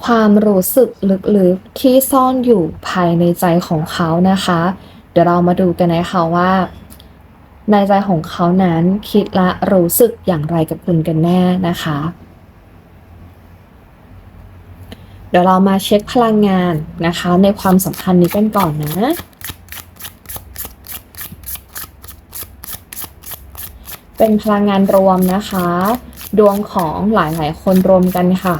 ความรู้สึกลึกๆที่ซ่อนอยู่ภายในใจของเขานะคะ เดี๋ยวเรามาดูกันนะคะว่า ในใจของเขานั้นคิดและรู้สึกอย่างไรกับคุณกันแน่นะคะ เดี๋ยวเรามาเช็คพลังงานนะคะ ในความสัมพันธ์นี้กันก่อนนะเป็นพลังงานรวมนะคะ ดวงของหลายๆ คนรวมกันค่ะ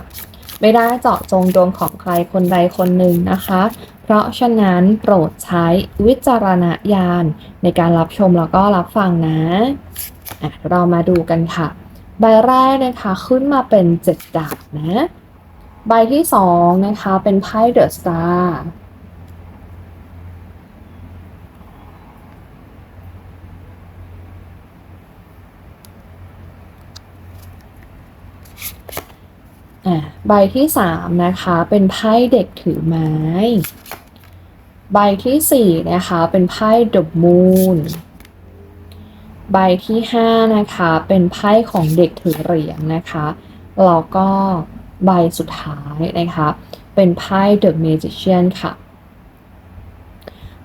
ไม่ได้เจาะจงดวงของใครคนใดคนหนึ่งนะคะ เพราะฉะนั้นโปรดใช้วิจารณญาณในการรับชมแล้วก็รับฟังนะะเรามาดูกันค่ะ ใบแรกนะคะขึ้นมาเป็นเจ็ดดาบนะ ใบที่สองนะคะเป็นไพ่เดอะสตาร์ บที่สามนะคะเป็นไพ่เด็กถือไม้ ใบที่สี่นะคะเป็นไพ่ The Moon ใบที่ห้านะคะเป็นไพ่ของเด็กถือเหรียญนะคะแล้วก็ใบสุดท้ายนะคะเป็นไพ่ The Magician ค่ะ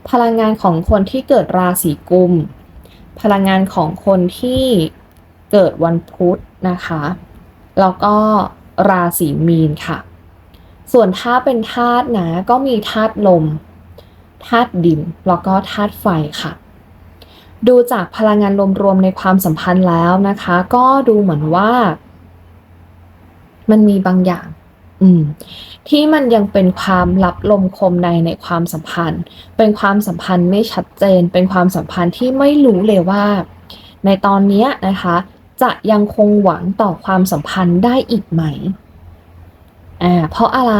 พลังงานของคนที่เกิดราศีกุม พลังงานของคนที่เกิดวันพุธนะคะ แล้วก็ ราศีมีนค่ะ ส่วนถ้าเป็นธาตุนะก็มีธาตุลมธาตุดิน แล้วก็ธาตุไฟค่ะ ดูจากพลังงานรวมๆในความสัมพันธ์แล้วนะคะ ก็ดูเหมือนว่า มันมีบางอย่าง อืม ที่มันยังเป็นความลับลมคมในในความสัมพันธ์ เป็นความสัมพันธ์ไม่ชัดเจน เป็นความสัมพันธ์ที่ไม่รู้เลยว่า ในตอนนี้นะคะ จะยังคงหวังต่อความสัมพันธ์ได้อีกไหมอ่าเพราะอะไร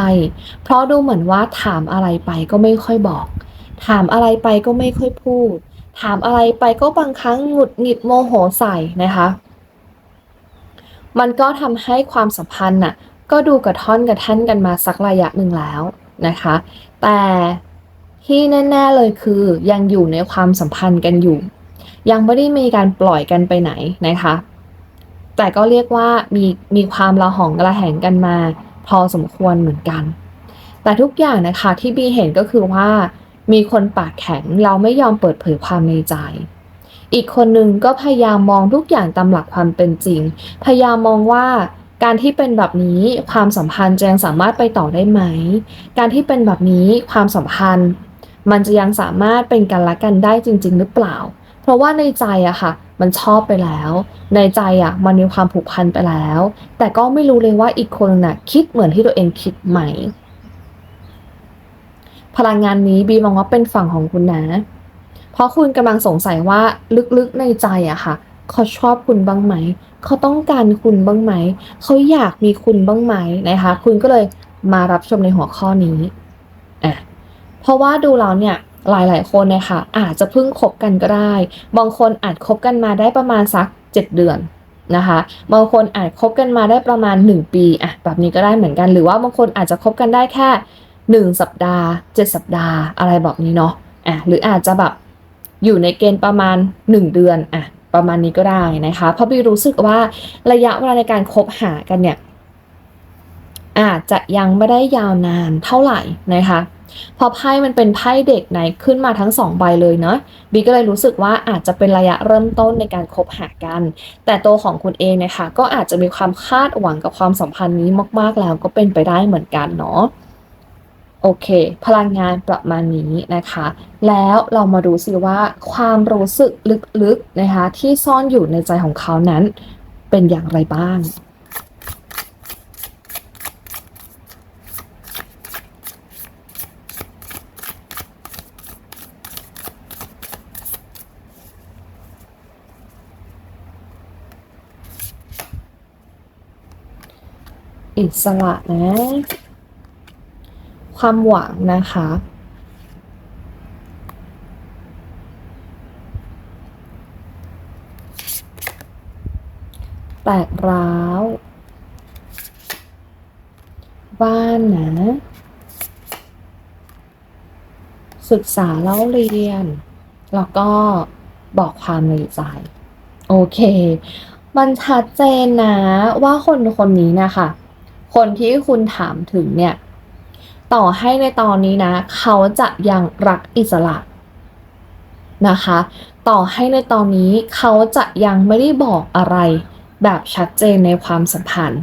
เพราะดูเหมือนว่าถามอะไรไปก็ไม่ค่อยบอก ถามอะไรไปก็ไม่ค่อยพูด ถามอะไรไปก็บางครั้งหงุดหงิดโมโหใส่นะคะ มันก็ทำให้ความสัมพันธ์น่ะก็ดูกระท่อนกระแท่นกันมาสักระยะหนึ่งแล้วนะคะ แต่ที่แน่ ๆเลยคือยังอยู่ในความสัมพันธ์กันอยู่ ยังไม่ได้มีการปล่อยกันไปไหนนะคะ แต่ก็เรียกว่ามีมีความระหองระแหงกันมา พอสมควรเหมือนกัน แต่ทุกอย่างนะคะที่บีเห็นก็คือว่า มีคนปากแข็งเราไม่ยอมเปิดเผยความในใจ อีกคนหนึ่งก็พยายามมองทุกอย่างตามหลักความเป็นจริง พยายามมองว่าการที่เป็นแบบนี้ความสัมพันธ์จะยังสามารถไปต่อได้ไหม การที่เป็นแบบนี้ความสัมพันธ์ มันจะยังสามารถเป็นกันและกันได้จริง ๆ หรือเปล่า เพราะว่าในใจอะค่ะ มันชอบไปแล้ว ในใจอะมันมีความผูกพันไปแล้ว แต่ก็ไม่รู้เลยว่าอีกคนน่ะคิดเหมือนที่ตัวเองคิดไหม พลังงานนี้บีมองว่าเป็นฝั่งของคุณนะ เพราะคุณกำลังสงสัยว่าลึกๆในใจอะค่ะ เขาชอบคุณบ้างไหม เขาต้องการคุณบ้างไหม เขาอยากมีคุณบ้างไหมนะคะ คุณก็เลยมารับชมในหัวข้อนี้อะเพราะว่าดูแล้วเนี่ย หลายๆ คนเนี่ยค่ะอาจจะเพิ่งคบกันก็ได้ บางคนอาจคบกันมาได้ประมาณสัก 7 เดือนนะคะบางคนอาจคบกันมาได้ประมาณ 1 ปีอะแบบนี้ก็ได้เหมือนกัน หรือว่าบางคนอาจจะคบกันได้แค่ 1 สัปดาห์ 7 สัปดาห์ อะไรแบบนี้เนาะอะหรืออาจจะแบบอยู่ในเกณฑ์ประมาณ 1 เดือนอะประมาณนี้ก็ได้นะคะเพราะบีรู้สึกว่าระยะเวลาในการคบหากันเนี่ยอาจจะยังไม่ได้ยาวนานเท่าไหร่นะคะ พราะไพ่มันเป็นไพ่เด็กในขึ้นมาทั้งสองใบเลยเนาะบีก็เลยรู้สึกว่าอาจจะเป็นระยะเริ่มต้นในการคบหากัน แต่ตัวของคุณเองนะคะก็อาจจะมีความคาดหวังกับความสัมพันธ์นี้มาก ๆแล้วก็เป็นไปได้เหมือนกันเนาะโอเค พลังงานประมาณนี้นะคะ แล้วเรามาดูสิว่าความรู้สึกลึกๆนะคะที่ซ่อนอยู่ในใจของเขานั้นเป็นอย่างไรบ้าง อิสระนะ ความหวังนะคะ แตกร้าว บ้านนะ ศึกษาเล่าเรียน แล้วก็บอกความในใจ โอเค มันชัดเจนนะว่าคนคนนี้นะคะ คนที่คุณถามถึงเนี่ย ต่อให้ในตอนนี้นะ เขาจะยังรักอิสระนะคะ ต่อให้ในตอนนี้เขาจะยังไม่ได้บอกอะไรแบบชัดเจนในความสัมพันธ์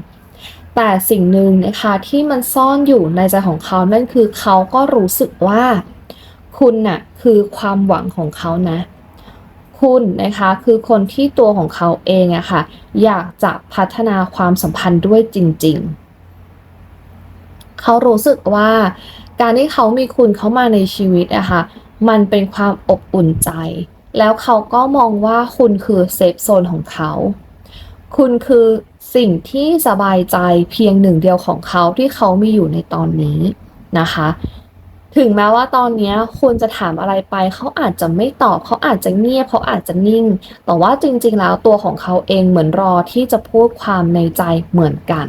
แต่สิ่งหนึ่งนะคะที่มันซ่อนอยู่ในใจของเขานั่นคือเขาก็รู้สึกว่า คุณน่ะคือความหวังของเขานะ คุณนะคะคือคนที่ตัวของเขาเองอะค่ะอยากจะพัฒนาความสัมพันธ์ด้วยจริง ๆ เขารู้สึกว่า การที่เขามีคุณเข้ามาในชีวิตอะค่ะมันเป็นความอบอุ่นใจ แล้วเขาก็มองว่าคุณคือเซฟโซนของเขา คุณคือสิ่งที่สบายใจเพียงหนึ่งเดียวของเขาที่เขามีอยู่ในตอนนี้นะคะ ถึงแม้ว่าตอนนี้คุณจะถามอะไรไป เขาอาจจะไม่ตอบ เขาอาจจะเงียบเขาอาจจะนิ่ง แต่ว่าจริงๆแล้วตัวของเขาเองเหมือนรอที่จะพูดความในใจเหมือนกัน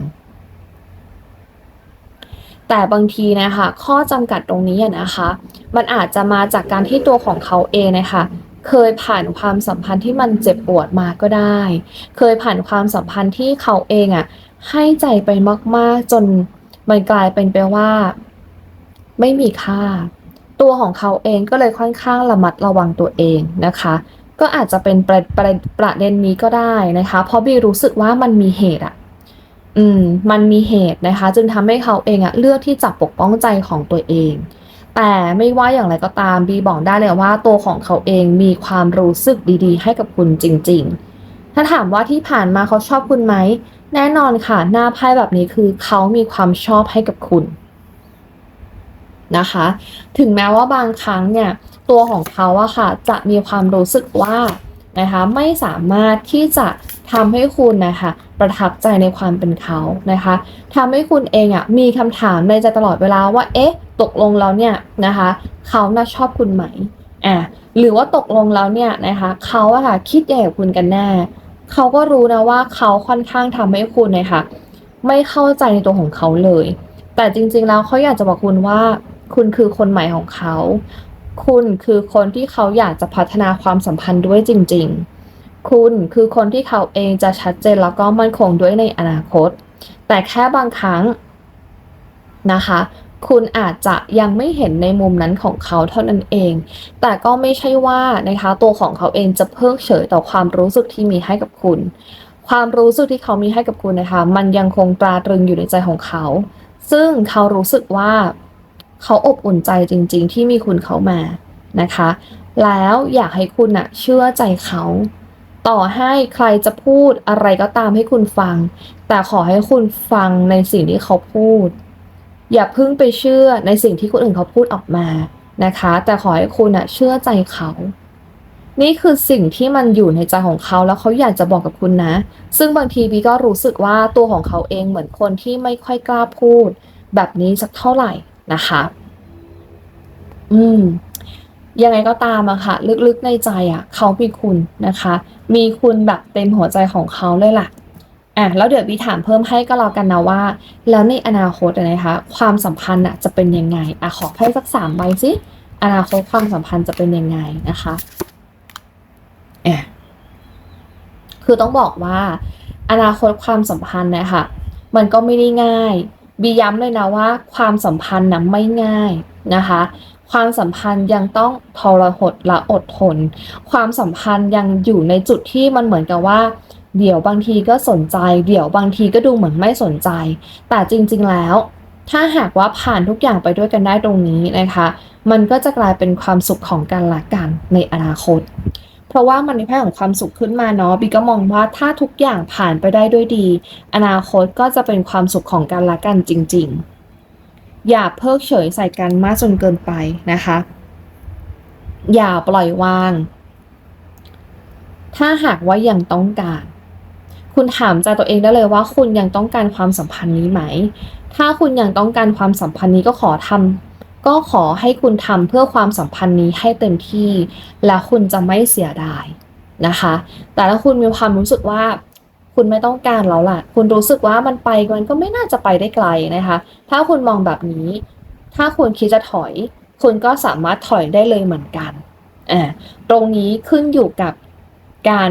แต่บางทีนะคะข้อจำกัดตรงนี้นะคะ มันอาจจะมาจากการที่ตัวของเขาเองนะคะเคยผ่านความสัมพันธ์ที่มันเจ็บปวดมาก็ได้ เคยผ่านความสัมพันธ์ที่เขาเองอะ่ะให้ใจไปมาก ๆ จนมันกลายเป็นไปว่า ไม่มีค่า ตัวของเขาเองก็เลยค่อนข้างระมัดระวังตัวเองนะคะ ก็อาจจะเป็นประประประเด็นนี้ก็ได้นะคะ เพราะบีรู้สึกว่ามันมีเหตุอะ อืมมันมีเหตุนะคะ จึงทำให้เขาเองอะเลือกที่จะปกป้องใจของตัวเอง แต่ไม่ว่าอย่างไรก็ตามบีบอกได้เลยว่าตัวของเขาเองมีความรู้สึกดีๆ ให้กับคุณจริง ๆ ถ้าถามว่าที่ผ่านมาเขาชอบคุณไหม แน่นอนค่ะ หน้าไพ่แบบนี้คือเขามีความชอบให้กับคุณนะคะ ถึงแม้ว่าบางครั้งเนี่ย ตัวของเขาอะค่ะ จะมีความรู้สึกว่านะคะ ไม่สามารถที่จะทำให้คุณนะคะ ประทับใจในความเป็นเขานะคะทำให้คุณเองอะมีคำถามในใจตลอดเวลาว่า เอ๊ะ ตกลงแล้วเนี่ยนะคะเขาน่าชอบคุณไหมอะหรือว่าตกลงแล้วเนี่ยนะคะเขาอะค่ะคิดยังไงกับคุณกันแน่เขาก็รู้นะว่าเขาค่อนข้างทำให้คุณนะคะไม่เข้าใจในตัวของเขาเลย แต่จริงๆแล้วเขาอยากจะบอกคุณว่า คุณคือคนใหม่ของเขา คุณคือคนที่เขาอยากจะพัฒนาความสัมพันธ์ด้วยจริง ๆ คุณคือคนที่เขาเองจะชัดเจนแล้วก็มั่นคงด้วยในอนาคต แต่แค่บางครั้งนะคะ คุณอาจจะยังไม่เห็นในมุมนั้นของเขาเท่านั้นเอง แต่ก็ไม่ใช่ว่านะคะตัวของเขาเองจะเพิกเฉยต่อความรู้สึกที่มีให้กับคุณ ความรู้สึกที่เขามีให้กับคุณนะคะ มันยังคงตราตรึงอยู่ในใจของเขา ซึ่งเขารู้สึกว่าเขาอบอุ่นใจจริง ๆ ที่มีคุณเขามานะคะ แล้วอยากให้คุณอะเชื่อใจเขา ต่อให้ใครจะพูดอะไรก็ตามให้คุณฟัง แต่ขอให้คุณฟังในสิ่งที่เขาพูด อย่าเพิ่งไปเชื่อในสิ่งที่คนอื่นเขาพูดออกมานะคะ แต่ขอให้คุณอะเชื่อใจเขา นี่คือสิ่งที่มันอยู่ในใจของเขาแล้วเขาอยากจะบอกกับคุณนะ ซึ่งบางทีบีก็รู้สึกว่าตัวของเขาเองเหมือนคนที่ไม่ค่อยกล้าพูด แบบนี้สักเท่าไหร่นะคะ อืม ยังไงก็ตามอะค่ะ ลึกๆในใจอะเขามีคุณนะคะ มีคุณแบบเต็มหัวใจของเขาเลยล่ะอะแล้วเดี๋ยวบีถามเพิ่มให้ก็แล้วกันนะว่า แล้วในอนาคตนะคะ ความสัมพันธ์อะจะเป็นยังไงอะขอให้สักสามใบสิอนาคตความสัมพันธ์จะเป็นยังไงนะคะอะคือต้องบอกว่า อนาคตความสัมพันธ์นะคะมันก็ไม่ได้ง่ายบีย้ำเลยนะว่าความสัมพันธ์นะไม่ง่ายนะคะ ความสัมพันธ์ยังต้องทรหดและอดทน ความสัมพันธ์ยังอยู่ในจุดที่มันเหมือนกับว่า เดี๋ยวบางทีก็สนใจ เดี๋ยวบางทีก็ดูเหมือนไม่สนใจ แต่จริงๆแล้ว ถ้าหากว่าผ่านทุกอย่างไปด้วยกันได้ตรงนี้นะคะ มันก็จะกลายเป็นความสุขของกันและกันในอนาคต เพราะว่ามันในแง่ของความสุขขึ้นมาเนาะบีก็มองว่าถ้าทุกอย่างผ่านไปได้ด้วยดี อนาคตก็จะเป็นความสุขของกันและกันจริง ๆ อย่าเพิกเฉยใส่กันมากจนเกินไปนะคะ อย่าปล่อยวาง ถ้าหากว่ายังต้องการ คุณถามใจตัวเองได้เลยว่า คุณยังต้องการความสัมพันธ์นี้ไหม ถ้าคุณยังต้องการความสัมพันธ์นี้ก็ขอทำก็ขอให้คุณทำเพื่อความสัมพันธ์นี้ให้เต็มที่ แล้วคุณจะไม่เสียดายนะคะ แต่ถ้าคุณมีความรู้สึกว่า คุณไม่ต้องการแล้วล่ะ คุณรู้สึกว่ามันไปมันก็ไม่น่าจะไปได้ไกลนะคะ ถ้าคุณมองแบบนี้ ถ้าคุณคิดจะถอย คุณก็สามารถถอยได้เลยเหมือนกันอ่าตรงนี้ขึ้นอยู่กับการ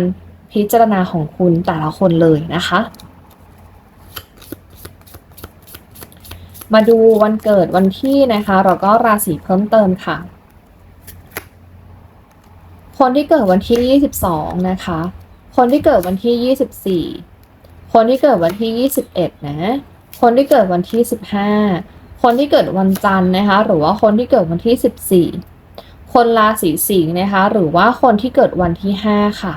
พิจารณาของคุณแต่ละคนเลยนะคะ มาดูวันเกิดวันที่นะคะแล้วก็ราศีเพิ่มเติมค่ะ คนที่เกิดวันที่ 22 นะคะ คนที่เกิดวันที่ 24 คนที่เกิดวันที่ 21 นะ คนที่เกิดวันที่ 15 คนที่เกิดวันจันทร์นะคะ หรือว่าคนที่เกิดวันที่ 14 คนราศีสิงห์นะคะ หรือว่าคนที่เกิดวันที่ 5 ค่ะ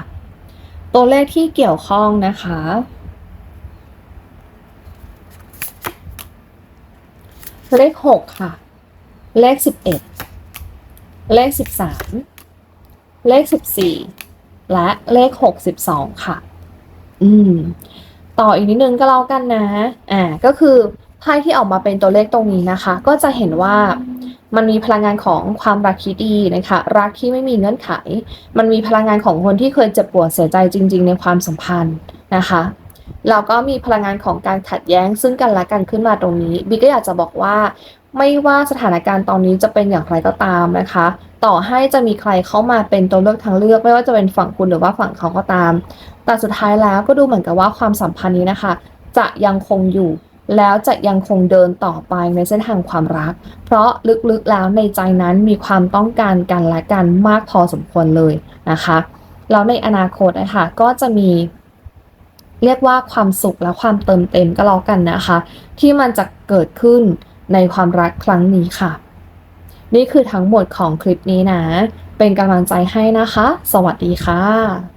ตัวเลขที่เกี่ยวข้องนะคะ เลข 6 ค่ะ เลข 11 เลข 13 เลข 14 และเลข 62 ค่ะ อืม ต่ออีกนิดนึงก็แล้วกันนะ อ่า ก็คือไพ่ที่ออกมาเป็นตัวเลขตรงนี้นะคะ ก็จะเห็นว่ามันมีพลังงานของความรักที่ดีนะคะ รักที่ไม่มีเงื่อนไข มันมีพลังงานของคนที่เคยเจ็บปวดเสียใจจริง ๆ ในความสัมพันธ์นะคะแล้วก็มีพลังงานของการขัดแย้งซึ่งกันและกันขึ้นมาตรงนี้บีก็อยากจะบอกว่า ไม่ว่าสถานการณ์ตอนนี้จะเป็นอย่างไรก็ตามนะคะ ต่อให้จะมีใครเข้ามาเป็นตัวเลือกทางเลือก ไม่ว่าจะเป็นฝั่งคุณหรือว่าฝั่งเขาก็ตาม แต่สุดท้ายแล้วก็ดูเหมือนกับว่าความสัมพันธ์นี้นะคะ จะยังคงอยู่ แล้วจะยังคงเดินต่อไปในเส้นทางความรัก เพราะลึกๆแล้วในใจนั้นมีความต้องการกันและกันมากพอสมควรเลยนะคะแล้วในอนาคตนะคะก็จะมีเรียกว่าความสุขและความเติมเต็มก็แล้วกันนะคะ ที่มันจะเกิดขึ้นในความรักครั้งนี้ค่ะ นี่คือทั้งหมดของคลิปนี้นะ เป็นกำลังใจให้นะคะ สวัสดีค่ะ